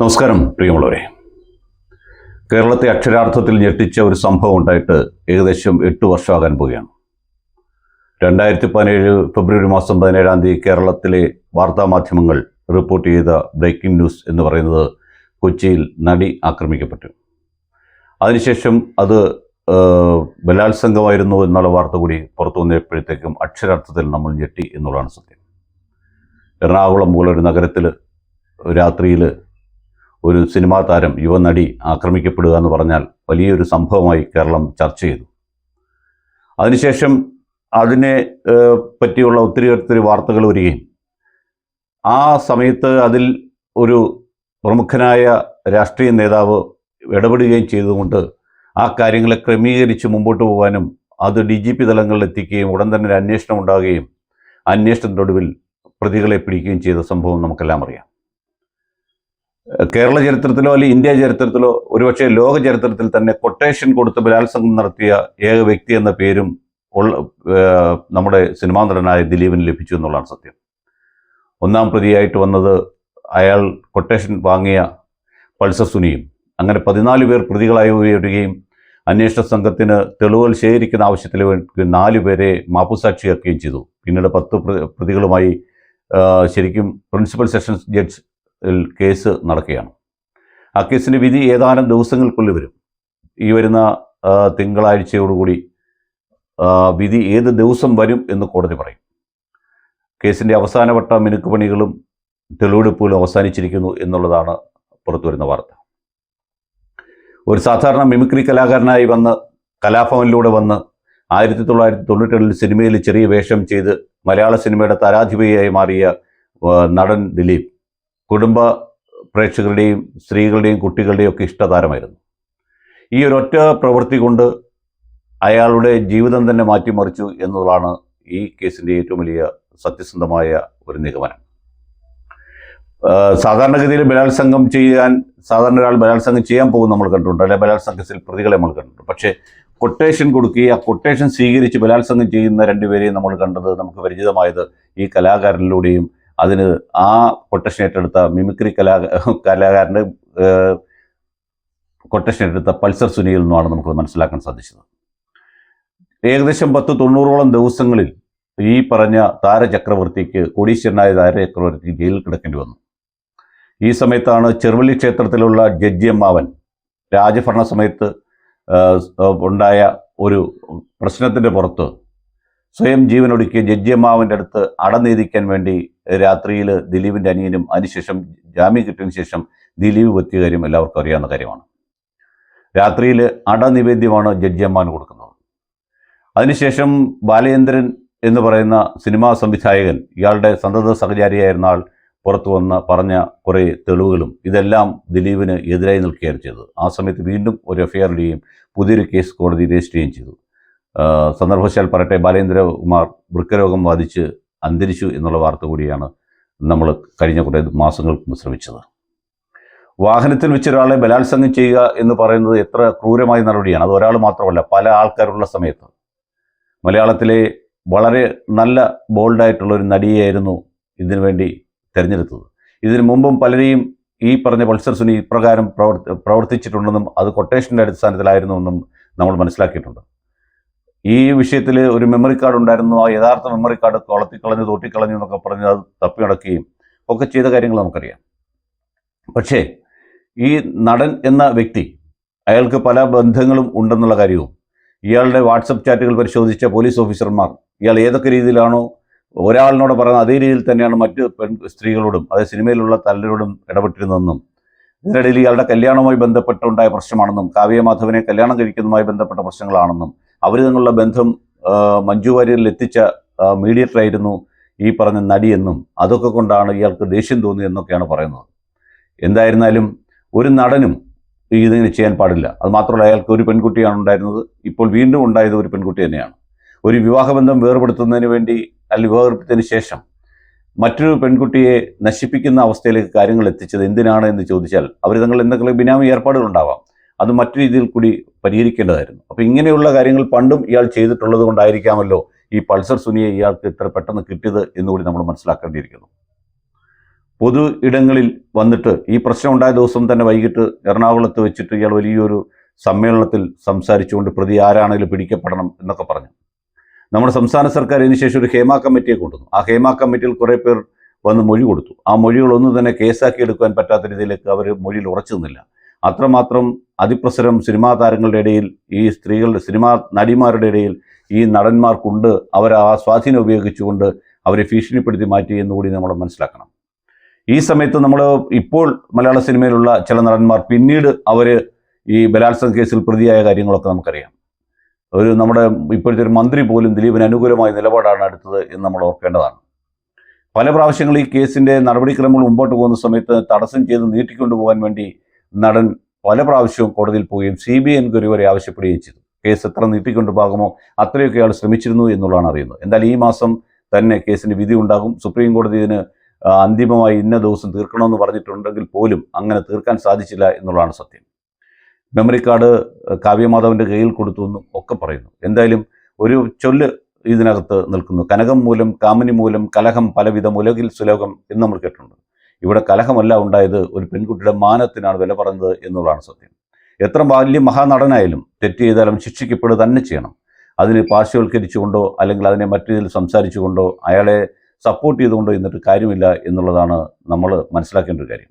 നമസ്കാരം പ്രിയമുള്ളവരെ. കേരളത്തെ അക്ഷരാർത്ഥത്തിൽ ഞെട്ടിച്ച ഒരു സംഭവം ഉണ്ടായിട്ട് ഏകദേശം എട്ട് വർഷമാകാൻ പോവുകയാണ്. രണ്ടായിരത്തി പതിനേഴ് ഫെബ്രുവരി മാസം പതിനേഴാം തീയതി കേരളത്തിലെ വാർത്താമാധ്യമങ്ങൾ റിപ്പോർട്ട് ചെയ്ത ബ്രേക്കിംഗ് ന്യൂസ് എന്ന് പറയുന്നത് കൊച്ചിയിൽ നടി ആക്രമിക്കപ്പെട്ടു. അതിനുശേഷം അത് ബലാത്സംഗമായിരുന്നു എന്നുള്ള വാർത്ത കൂടി പുറത്തു വന്നപ്പോഴത്തേക്കും അക്ഷരാർത്ഥത്തിൽ നമ്മൾ ഞെട്ടി എന്നുള്ളതാണ് സത്യം. എറണാകുളം പോലൊരു നഗരത്തിൽ രാത്രിയിൽ ഒരു സിനിമാ താരം യുവനടി ആക്രമിക്കപ്പെടുക എന്ന് പറഞ്ഞാൽ വലിയൊരു സംഭവമായി കേരളം ചർച്ച ചെയ്തു. അതിനുശേഷം അതിനെ പറ്റിയുള്ള ഒത്തിരി ഒത്തിരി വാർത്തകൾ വരികയും ആ സമയത്ത് അതിൽ ഒരു പ്രമുഖനായ രാഷ്ട്രീയ നേതാവ് ഇടപെടുകയും ചെയ്തുകൊണ്ട് ആ കാര്യങ്ങളെ ക്രമീകരിച്ച് മുമ്പോട്ട് പോകാനും അത് ഡി ജി പി തലങ്ങളിൽ എത്തിക്കുകയും ഉടൻ തന്നെ ഒരു അന്വേഷണം ഉണ്ടാകുകയും അന്വേഷണത്തിനൊടുവിൽ പ്രതികളെ പിടിക്കുകയും ചെയ്ത സംഭവം നമുക്കെല്ലാം അറിയാം. കേരള ചരിത്രത്തിലോ അല്ലെങ്കിൽ ഇന്ത്യ ചരിത്രത്തിലോ ഒരുപക്ഷെ ലോക ചരിത്രത്തിൽ തന്നെ കൊട്ടേഷൻ കൊടുത്ത് ബലാത്സംഗം നടത്തിയ ഏക വ്യക്തി എന്ന പേരും നമ്മുടെ സിനിമാ നടനായ ദിലീപിന് ലഭിച്ചു എന്നുള്ളതാണ് സത്യം. ഒന്നാം പ്രതിയായിട്ട് വന്നത് അയാൾ കൊട്ടേഷൻ വാങ്ങിയ പൾസർ സുനിയും. അങ്ങനെ പതിനാല് പേർ പ്രതികളായി വരികയും അന്വേഷണ സംഘത്തിന് തെളിവുകൾ ശേഖരിക്കുന്ന ആവശ്യത്തിൽ നാല് പേരെ മാപ്പുസാക്ഷിയാക്കുകയും ചെയ്തു. പിന്നീട് പത്ത് പ്ര- പ്രതികളുമായി ശരിക്കും പ്രിൻസിപ്പൽ സെഷൻസ് ജഡ്ജ് കേസ് നടക്കുകയാണ്. ആ കേസിന്റെ വിധി ഏതാനും ദിവസങ്ങൾക്കുള്ളിൽ വരും. ഈ വരുന്ന തിങ്കളാഴ്ചയോടുകൂടി വിധി ഏത് ദിവസം വരും എന്ന് കോടതി പറയും. കേസിന്റെ അവസാനവട്ട മിനുക്കുപണികളും തെളിവെടുപ്പുകളും അവസാനിച്ചിരിക്കുന്നു എന്നുള്ളതാണ് പുറത്തു വരുന്ന വാർത്ത. ഒരു സാധാരണ മിമിക്രി കലാകാരനായി വന്ന് കലാഭവനിലൂടെ വന്ന് ആയിരത്തി തൊള്ളായിരത്തി തൊണ്ണൂറ്റേഴിൽ സിനിമയിൽ ചെറിയ വേഷം ചെയ്ത് മലയാള സിനിമയുടെ താരാധിപതിയായി മാറിയ നടൻ ദിലീപ് കുടുംബ പ്രേക്ഷകരുടെയും സ്ത്രീകളുടെയും കുട്ടികളുടെയും ഒക്കെ ഇഷ്ടതാരമായിരുന്നു. ഈ ഒരൊറ്റ പ്രവൃത്തി കൊണ്ട് അയാളുടെ ജീവിതം തന്നെ മാറ്റിമറിച്ചു എന്നുള്ളതാണ് ഈ കേസിന്റെ ഏറ്റവും വലിയ സത്യസന്ധമായ ഒരു നിഗമനം. സാധാരണഗതിയിൽ ബലാത്സംഗം ചെയ്യാൻ സാധാരണ ഒരാൾ ബലാത്സംഗം ചെയ്യാൻ പോകും നമ്മൾ കണ്ടിട്ടുണ്ട്. അല്ലെങ്കിൽ ബലാത്സംഗ കേസിൽ പ്രതികളെ നമ്മൾ കണ്ടിട്ടുണ്ട്. പക്ഷേ കൊട്ടേഷൻ കൊടുക്കുകയും ആ കൊട്ടേഷൻ സ്വീകരിച്ച് ബലാത്സംഗം ചെയ്യുന്ന രണ്ടുപേരെയും നമ്മൾ കണ്ടത് നമുക്ക് പരിചിതമായത് ഈ കലാകാരനിലൂടെയും അതിന് ആ കൊട്ടേഷൻ ഏറ്റെടുത്ത മിമിക്രി കലാ കലാകാരന്റെ കൊട്ടേഷൻ ഏറ്റെടുത്ത പൾസർ സുനിയിൽ നിന്നുമാണ് നമുക്ക് മനസ്സിലാക്കാൻ സാധിച്ചത്. ഏകദേശം പത്ത് തൊണ്ണൂറോളം ദിവസങ്ങളിൽ ഈ പറഞ്ഞ താരചക്രവർത്തിക്ക് കോടീശ്വരനായ താരചക്രവർത്തി ജയിലിൽ കിടക്കേണ്ടി വന്നു. ഈ സമയത്താണ് ചെറുവള്ളി ക്ഷേത്രത്തിലുള്ള ജഡ്ജി അമ്മാവൻ രാജഭരണ സമയത്ത് ഉണ്ടായ ഒരു പ്രശ്നത്തിന്റെ പുറത്ത് സ്വയം ജീവനൊടുക്കിയ ജഡ്ജി അമ്മാവന്റെ അടുത്ത് അടനീതിക്കാൻ വേണ്ടി രാത്രിയിൽ ദിലീപിന്റെ അനിയനും അതിനുശേഷം ജാമ്യം കിട്ടിയതിനു ശേഷം ദിലീപ് എത്തിയ കാര്യം എല്ലാവർക്കും അറിയാവുന്ന കാര്യമാണ്. രാത്രിയിൽ അടനിവേദ്യമാണ് ജഡ്ജി അമ്മാവൻ കൊടുക്കുന്നത്. അതിനുശേഷം ബാലചന്ദ്രൻ എന്ന് പറയുന്ന സിനിമാ സംവിധായകൻ ഇയാളുടെ സന്തത സഹചാരിയായിരുന്ന ആൾ പുറത്തു വന്ന പറഞ്ഞ കുറേ തെളിവുകളും ഇതെല്ലാം ദിലീപിന് എതിരായി നിൽക്കുകയാണ് ചെയ്തത്. ആ സമയത്ത് വീണ്ടും ഒരു എഫ്ഐആർ ഇടുകയും പുതിയൊരു കേസ് കോടതി രജിസ്റ്റർ ചെയ്യുകയും ചെയ്തു. സന്ദർഭവശാൽ പറയട്ടെ ബാലേന്ദ്രകുമാർ വൃക്കരോഗം ബാധിച്ച് അന്തരിച്ചു എന്നുള്ള വാർത്ത കൂടിയാണ് നമ്മൾ കഴിഞ്ഞ കുറേ മാസങ്ങൾക്ക് ശ്രമിച്ചത്. വാഹനത്തിൽ വെച്ച് ഒരാളെ ബലാത്സംഗം ചെയ്യുക എന്ന് പറയുന്നത് എത്ര ക്രൂരമായ നടപടിയാണ്. അത് ഒരാൾ മാത്രമല്ല പല ആൾക്കാരുള്ള സമയത്ത്. മലയാളത്തിലെ വളരെ നല്ല ബോൾഡായിട്ടുള്ള ഒരു നടിയായിരുന്നു ഇതിനു വേണ്ടി തിരഞ്ഞെടുത്തത്. ഇതിനു മുമ്പും പലരെയും ഈ പറഞ്ഞ പൾസർ സുനി ഇപ്രകാരം പ്രവർത്തി പ്രവർത്തിച്ചിട്ടുണ്ടെന്നും അത് കൊട്ടേഷന്റെ അടിസ്ഥാനത്തിലായിരുന്നുവെന്നും നമ്മൾ മനസ്സിലാക്കിയിട്ടുണ്ട്. ഈ വിഷയത്തിൽ ഒരു മെമ്മറി കാർഡ് ഉണ്ടായിരുന്നു. ആ യഥാർത്ഥ മെമ്മറി കാർഡ് കൊളത്തിക്കളഞ്ഞു തോട്ടിക്കളഞ്ഞു എന്നൊക്കെ പറഞ്ഞ് അത് തപ്പി നടക്കുകയും ഒക്കെ ചെയ്ത കാര്യങ്ങൾ നമുക്കറിയാം. പക്ഷേ ഈ നടൻ എന്ന വ്യക്തി അയാൾക്ക് പല ബന്ധങ്ങളും ഉണ്ടെന്നുള്ള കാര്യവും ഇയാളുടെ വാട്സപ്പ് ചാറ്റുകൾ പരിശോധിച്ച പോലീസ് ഓഫീസർമാർ ഇയാൾ ഏതൊക്കെ രീതിയിലാണോ ഒരാളിനോട് പറയുന്നത് അതേ രീതിയിൽ തന്നെയാണ് മറ്റ് പെൺ സ്ത്രീകളോടും അതേ സിനിമയിലുള്ള തല്ലരോടും ഇടപെട്ടിരുന്നതെന്നും ഇതിനിടയിൽ ഇയാളുടെ കല്യാണവുമായി ബന്ധപ്പെട്ടുണ്ടായ പ്രശ്നമാണെന്നും കാവ്യ മാധവനെ കല്യാണം കഴിക്കുന്നതുമായി ബന്ധപ്പെട്ട പ്രശ്നങ്ങളാണെന്നും അവർ തമ്മിലുള്ള ബന്ധം മഞ്ജു വാര്യരിൽ എത്തിച്ച മീഡിയേറ്ററായിരുന്നു ഈ പറഞ്ഞ നടിയെന്നും അതൊക്കെ കൊണ്ടാണ് ഇയാൾക്ക് ദേഷ്യം തോന്നിയെന്നൊക്കെയാണ് പറയുന്നത്. എന്തായിരുന്നാലും ഒരു നടനും ഇതിങ്ങനെ ചെയ്യാൻ പാടില്ല. അത് മാത്രമല്ല അയാൾക്ക് ഒരു പെൺകുട്ടിയാണ് ഉണ്ടായിരുന്നത്. ഇപ്പോൾ വീണ്ടും ഉണ്ടായത് ഒരു പെൺകുട്ടി തന്നെയാണ്. ഒരു വിവാഹബന്ധം വേർപെടുത്തുന്നതിന് വേണ്ടി അല്ലെങ്കിൽ വിവാഹത്തിന് ശേഷം മറ്റൊരു പെൺകുട്ടിയെ നശിപ്പിക്കുന്ന അവസ്ഥയിലേക്ക് കാര്യങ്ങൾ എത്തിച്ചത് എന്തിനാണ് എന്ന് ചോദിച്ചാൽ അവർ തങ്ങൾ എന്തെങ്കിലും ബിനാമി ഏർപ്പാടുകൾ ഉണ്ടാവാം. അത് മറ്റു രീതിയിൽ കൂടി പരിഹരിക്കേണ്ടതായിരുന്നു. അപ്പോൾ ഇങ്ങനെയുള്ള കാര്യങ്ങൾ പണ്ടും ഇയാൾ ചെയ്തിട്ടുള്ളത് കൊണ്ടായിരിക്കാമല്ലോ ഈ പൾസർ സുനിയെ ഇയാൾക്ക് ഇത്ര പെട്ടെന്ന് കിട്ടിയത് എന്നുകൂടി നമ്മൾ മനസ്സിലാക്കേണ്ടിയിരിക്കുന്നു. പൊതു ഇടങ്ങളിൽ വന്നിട്ട് ഈ പ്രശ്നം ഉണ്ടായ ദിവസം തന്നെ വൈകിട്ട് എറണാകുളത്ത് വെച്ചിട്ട് ഇയാൾ വലിയൊരു സമ്മേളനത്തിൽ സംസാരിച്ചുകൊണ്ട് പ്രതി ആരാണെങ്കിലും പിടിക്കപ്പെടണം എന്നൊക്കെ പറഞ്ഞു. നമ്മുടെ സംസ്ഥാന സർക്കാർ ഇതിനുശേഷം ഒരു ഹേമ കമ്മിറ്റിയെ കൊണ്ടുവന്നു. ആ ഹേമ കമ്മിറ്റിയിൽ കുറേ പേർ വന്ന് മൊഴി കൊടുത്തു. ആ മൊഴികളൊന്നും തന്നെ കേസാക്കി എടുക്കാൻ പറ്റാത്ത രീതിയിലേക്ക് അവർ മൊഴിയിൽ ഉറച്ചു നിന്നില്ല. അത്രമാത്രം അതിപ്രസരം സിനിമാ താരങ്ങളുടെ ഇടയിൽ ഈ സ്ത്രീകളുടെ സിനിമാ നടിമാരുടെ ഇടയിൽ ഈ നടന്മാർക്കുണ്ട്. അവർ ആ സ്വാധീനം ഉപയോഗിച്ചുകൊണ്ട് അവരെ ഭീഷണിപ്പെടുത്തി മാറ്റി എന്നുകൂടി നമ്മൾ മനസ്സിലാക്കണം. ഈ സമയത്ത് നമ്മൾ ഇപ്പോൾ മലയാള സിനിമയിലുള്ള ചില നടന്മാർ പിന്നീട് അവർ ഈ ബലാത്സംഗ കേസിൽ പ്രതിയായ കാര്യങ്ങളൊക്കെ നമുക്കറിയാം. ഒരു നമ്മുടെ ഇപ്പോഴത്തെ ഒരു മന്ത്രി പോലും ദിലീപിന് അനുകൂലമായ നിലപാടാണ് എടുത്തത് എന്ന് നമ്മൾ ഓർക്കേണ്ടതാണ്. പല പ്രാവശ്യങ്ങളും ഈ കേസിന്റെ നടപടിക്രമങ്ങൾ മുമ്പോട്ട് പോകുന്ന സമയത്ത് തടസ്സം ചെയ്ത് നീട്ടിക്കൊണ്ടുപോകാൻ വേണ്ടി നടൻ പല പ്രാവശ്യവും കോടതിയിൽ പോവുകയും സി ബി ഐ എൻക്വയറി വരെ ആവശ്യപ്പെടുകയും ചെയ്തു. കേസ് എത്ര നീട്ടിക്കൊണ്ടുപോകുമോ അത്രയൊക്കെ അയാൾ ശ്രമിച്ചിരുന്നു എന്നുള്ളതാണ് അറിയുന്നത്. എന്തായാലും ഈ മാസം തന്നെ കേസിന് വിധി ഉണ്ടാകും. സുപ്രീം കോടതി ഇതിന് അന്തിമമായി ഇന്ന ദിവസം തീർക്കണമെന്ന് പറഞ്ഞിട്ടുണ്ടെങ്കിൽ പോലും അങ്ങനെ തീർക്കാൻ സാധിച്ചില്ല എന്നുള്ളതാണ് സത്യം. മെമ്മറി കാർഡ് കാവ്യമാധവന്റെ കയ്യിൽ കൊടുത്തു എന്നും ഒക്കെ പറയുന്നു. എന്തായാലും ഒരു ചൊല്ല് ഇതിനകത്ത് നിൽക്കുന്നു. കനകം മൂലം കാമിനി മൂലം കലഹം പലവിധ ഉലകിൽ സുലോകം എന്ന് നമ്മൾ കേട്ടിട്ടുണ്ട്. ഇവിടെ കലഹമല്ല ഉണ്ടായത് ഒരു പെൺകുട്ടിയുടെ മാനത്തിനാണ് വില പറഞ്ഞത് എന്നുള്ളതാണ് സത്യം. എത്ര വലിയ മഹാനടനായാലും തെറ്റ് ചെയ്താലും ശിക്ഷിക്കപ്പെടുക തന്നെ ചെയ്യണം. അതിന് പാർശ്വവൽക്കരിച്ചുകൊണ്ടോ അല്ലെങ്കിൽ അതിനെ മറ്റു രീതിയിൽ സംസാരിച്ചുകൊണ്ടോ അയാളെ സപ്പോർട്ട് ചെയ്തുകൊണ്ടോ എന്നിട്ട് കാര്യമില്ല എന്നുള്ളതാണ് നമ്മൾ മനസ്സിലാക്കേണ്ട ഒരു കാര്യം.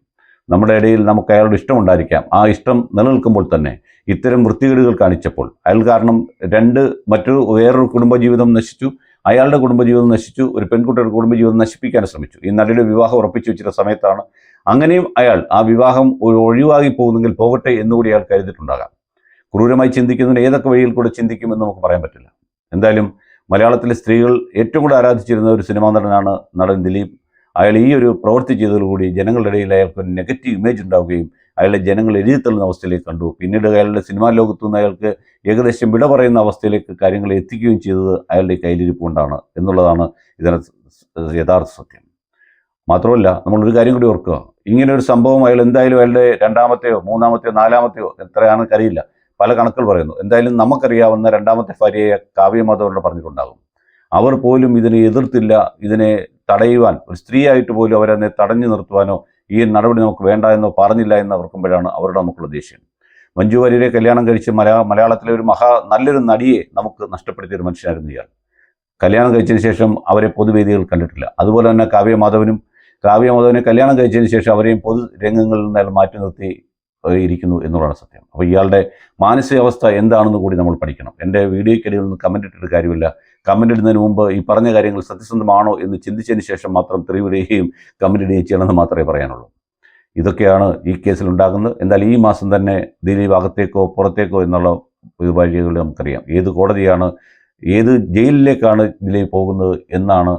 നമ്മുടെ ഇടയിൽ നമുക്ക് അയാളുടെ ഇഷ്ടമുണ്ടായിരിക്കാം ആ ഇഷ്ടം നിലനിൽക്കുമ്പോൾ തന്നെ ഇത്തരം വൃത്തികേടുകൾ കാണിച്ചപ്പോൾ അയാൾ കാരണം രണ്ട് മറ്റൊരു വേറൊരു കുടുംബജീവിതം നശിച്ചു. അയാളുടെ കുടുംബജീവിതം നശിച്ചു ഒരു പെൺകുട്ടിയുടെ കുടുംബജീവിതം നശിപ്പിക്കാൻ ശ്രമിച്ചു. ഈ നടിയുടെ വിവാഹം ഉറപ്പിച്ചു വെച്ചിരുന്ന സമയത്താണ് അങ്ങനെയും അയാൾ ആ വിവാഹം ഒഴിവാകി പോകുന്നെങ്കിൽ പോകട്ടെ എന്നുകൂടി അയാൾ കരുതിയിട്ടുണ്ടാകാം. ക്രൂരമായി ചിന്തിക്കുന്നതിന് ഏതൊക്കെ വഴിയിൽ കൂടെ ചിന്തിക്കുമെന്ന് നമുക്ക് പറയാൻ പറ്റില്ല. എന്തായാലും മലയാളത്തിലെ സ്ത്രീകൾ ഏറ്റവും കൂടുതൽ ആരാധിച്ചിരുന്ന ഒരു സിനിമാ നടനാണ് നടൻ ദിലീപ്. അയാൾ ഈ ഒരു പ്രവൃത്തി ചെയ്തതോടുകൂടി ജനങ്ങളുടെ ഇടയിൽ അയാൾക്ക് നെഗറ്റീവ് ഇമേജ് ഉണ്ടാവുകയും അയാളെ ജനങ്ങൾ എഴുതിത്തള്ളുന്ന അവസ്ഥയിലേക്ക് കണ്ടു. പിന്നീട് അയാളുടെ സിനിമാ ലോകത്തു നിന്ന് അയാൾക്ക് ഏകദേശം വിട പറയുന്ന അവസ്ഥയിലേക്ക് കാര്യങ്ങൾ എത്തിക്കുകയും ചെയ്തത് അയാളുടെ കയ്യിലിരിപ്പ് കൊണ്ടാണ് എന്നുള്ളതാണ് ഇതിന് യഥാർത്ഥ സത്യം. മാത്രമല്ല നമ്മളൊരു കാര്യം കൂടി ഓർക്കുക. ഇങ്ങനെ ഒരു സംഭവം അയാൾ എന്തായാലും അയാളുടെ രണ്ടാമത്തെയോ മൂന്നാമത്തെയോ നാലാമത്തെയോ എത്രയാണെന്ന് അറിയില്ല. പല കണക്കുകൾ പറയുന്നു. എന്തായാലും നമുക്കറിയാവുന്ന രണ്ടാമത്തെ ഭാര്യയെ കാവ്യമാധവരോട് പറഞ്ഞിട്ടുണ്ടാകും. അവർ പോലും ഇതിനെ എതിർത്തില്ല. ഇതിനെ തടയുവാൻ ഒരു സ്ത്രീയായിട്ട് പോലും അവരതിനെ തടഞ്ഞു നിർത്തുവാനോ ഈ നടപടി നമുക്ക് വേണ്ട എന്ന് പറഞ്ഞില്ല എന്ന് ഓർക്കുമ്പോഴാണ് അവരുടെ നമുക്കുള്ള ദേഷ്യം. മഞ്ജു വാര്യരെ കല്യാണം കഴിച്ച് മലയാ മലയാളത്തിലെ ഒരു മഹാ നല്ലൊരു നടിയെ നമുക്ക് നഷ്ടപ്പെടുത്തിയ ഒരു മനുഷ്യനായിരുന്നു ഇയാൾ. കല്യാണം കഴിച്ചതിന് ശേഷം അവരെ പൊതുവേദികൾ കണ്ടിട്ടില്ല. അതുപോലെ തന്നെ കാവ്യമാധവനും കാവ്യമാധവനെ കല്യാണം കഴിച്ചതിന് ശേഷം അവരെയും പൊതു രംഗങ്ങളിൽ നിന്ന് മാറ്റി നിർത്തി ഇരിക്കുന്നു എന്നുള്ളതാണ് സത്യം. അപ്പോൾ ഇയാളുടെ മാനസികാവസ്ഥ എന്താണെന്ന് കൂടി നമ്മൾ പഠിക്കണം. എന്റെ വീഡിയോയ്ക്കിടയിൽ നിന്ന് കമന്റ് ഇട്ടിട്ട് കാര്യമില്ല. കമന്റ് ഇടുന്നതിന് മുമ്പ് ഈ പറഞ്ഞ കാര്യങ്ങൾ സത്യസന്ധമാണോ എന്ന് ചിന്തിച്ചതിന് ശേഷം മാത്രം തെറിവിടുകയും കമന്റ് ഇടുകയും ചെയ്യണമെന്ന് മാത്രമേ പറയാനുള്ളൂ. ഇതൊക്കെയാണ് ഈ കേസിൽ ഉണ്ടാകുന്നത്. എന്നാൽ ഈ മാസം തന്നെ ദിലീപ് അകത്തേക്കോ പുറത്തേക്കോ എന്നുള്ള വഴികൾ നമുക്കറിയാം. ഏത് കോടതിയാണ് ഏത് ജയിലിലേക്കാണ് ദിലീപ് പോകുന്നത് എന്നാണ്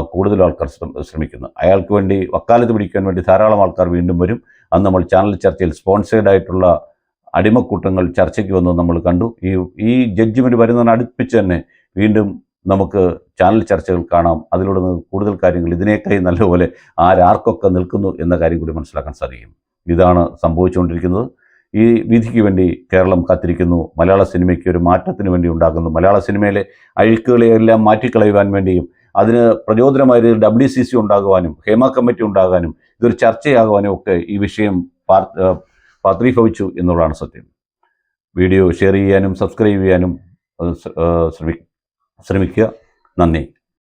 കൂടുതൽ ആൾക്കാർ ശ്രമ- ശ്രമിക്കുന്നത് അയാൾക്ക് വേണ്ടി വക്കാലത്ത് പിടിക്കാൻ വേണ്ടി ധാരാളം ആൾക്കാർ വീണ്ടും വരും. അന്ന് നമ്മൾ ചാനൽ ചർച്ചയിൽ സ്പോൺസേഡ് ആയിട്ടുള്ള അടിമക്കൂട്ടങ്ങൾ ചർച്ചയ്ക്ക് വന്നത് നമ്മൾ കണ്ടു. ഈ ഈ ജഡ്ജിമെന്റ് വരുന്നതിന് അടുപ്പിച്ച് തന്നെ വീണ്ടും നമുക്ക് ചാനൽ ചർച്ചകൾ കാണാം. അതിലൂടെ കൂടുതൽ കാര്യങ്ങൾ ഇതിനേക്കായി നല്ലപോലെ ആരാർക്കൊക്കെ നിൽക്കുന്നു എന്ന കാര്യം കൂടി മനസ്സിലാക്കാൻ സാധിക്കും. ഇതാണ് സംഭവിച്ചുകൊണ്ടിരിക്കുന്നത്. ഈ വിധിക്ക് വേണ്ടി കേരളം കാത്തിരിക്കുന്നു. മലയാള സിനിമയ്ക്ക് ഒരു മാറ്റത്തിന് വേണ്ടി ഉണ്ടാകുന്നു. മലയാള സിനിമയിലെ അഴുക്കുകളെയെല്ലാം മാറ്റിക്കളയുവാൻ വേണ്ടിയും അതിന് പ്രചോദനമായ ഡബ്ല്യു സി സി ഉണ്ടാകുവാനും ഹേമ കമ്മിറ്റി ഉണ്ടാകാനും ഇതൊരു ചർച്ചയാകുവാനും ഒക്കെ ഈ വിഷയം പാത്രീഭവിച്ചു എന്നുള്ളതാണ് സത്യം. വീഡിയോ ഷെയർ ചെയ്യാനും സബ്സ്ക്രൈബ് ചെയ്യാനും ശ്രമിക്കുക. നന്ദി.